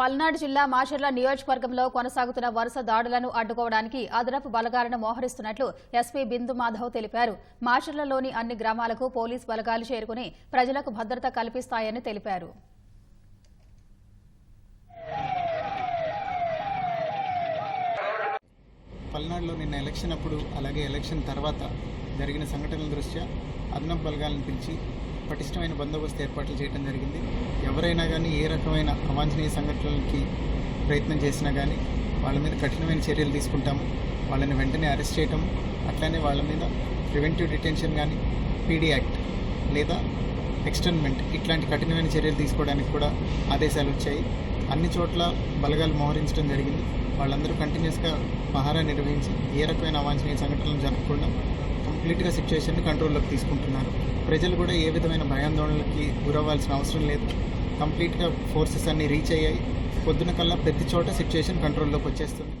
పల్నాడు జిల్లా మాచర్ల నియోజకవర్గంలో కొనసాగుతున్న వరుస దాడులను అడ్డుకోవడానికి అదనపు బలగాలను మోహరిస్తున్నట్లు ఎస్పీ బిందు మాధవ్ తెలిపారు. మాచర్లలోని అన్ని గ్రామాలకు పోలీస్ బలగాలు చేరుకుని ప్రజలకు భద్రత కల్పిస్తాయని తెలిపారు. పల్నాడులో నిన్న ఎలక్షన్ అప్పుడు అలాగే ఎలక్షన్ తర్వాత జరిగిన సంఘటనల దృష్ట్యా అదనపు బలగాలను పిలిచి పటిష్టమైన బందోబస్తు ఏర్పాట్లు చేయడం జరిగింది. ఎవరైనా కానీ ఏ రకమైన అవాంఛనీయ సంఘటనలకి ప్రయత్నం చేసినా కానీ వాళ్ళ మీద కఠినమైన చర్యలు తీసుకుంటాము. వాళ్ళని వెంటనే అరెస్ట్ చేయటం అట్లానే వాళ్ళ మీద ప్రివెంటివ్ డిటెన్షన్ కానీ పీడీ యాక్ట్ లేదా ఎక్స్టర్న్మెంట్ ఇట్లాంటి కఠినమైన చర్యలు తీసుకోవడానికి కూడా ఆదేశాలు వచ్చాయి. అన్ని చోట్ల బలగాలు మోహరించడం జరిగింది. వాళ్ళందరూ కంటిన్యూస్గా పహారా నిర్వహించి ఏ రకమైన అవాంఛనీయ సంఘటనలు జరగకుండా కంప్లీట్గా సిచ్యువేషన్ని కంట్రోల్లోకి తీసుకుంటున్నారు. ప్రజలు కూడా ఏ విధమైన భయాందోళనలకి గురవ్వాల్సిన అవసరం లేదు. కంప్లీట్గా ఫోర్సెస్ అన్ని రీచ్ అయ్యాయి. పొద్దున కల్లా ప్రతి చోట సిచ్యువేషన్ కంట్రోల్లోకి వచ్చేస్తుంది.